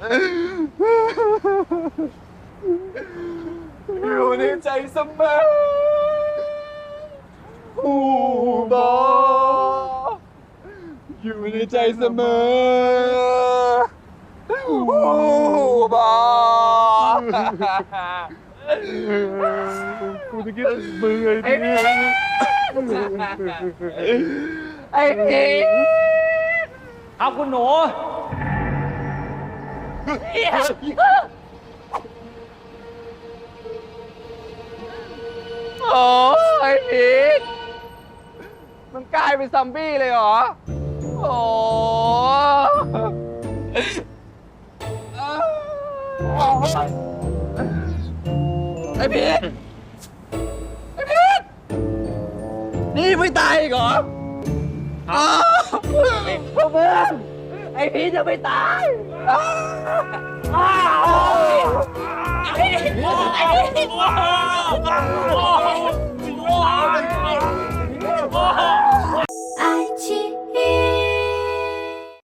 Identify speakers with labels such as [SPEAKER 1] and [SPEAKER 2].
[SPEAKER 1] อยู่ในใจเสมอผู้บออยู่ในใจเสมอผู้บอ
[SPEAKER 2] กูจะคิดถึงมึงไอ้
[SPEAKER 1] ไอ้
[SPEAKER 2] นี่
[SPEAKER 1] ไอ้พีท
[SPEAKER 3] ครับคุณหนู
[SPEAKER 1] โอ้ไอ้พีทมันกลายเป็นซัมบี้เลยเหรอ โอ้ไอ้พีทไอ้พีทนี่ไม่ตายอีกเหรอ อ้าวพวกมึง ไอ้พีจะไม่ตายไอ้พีไอ้พี่ว้าว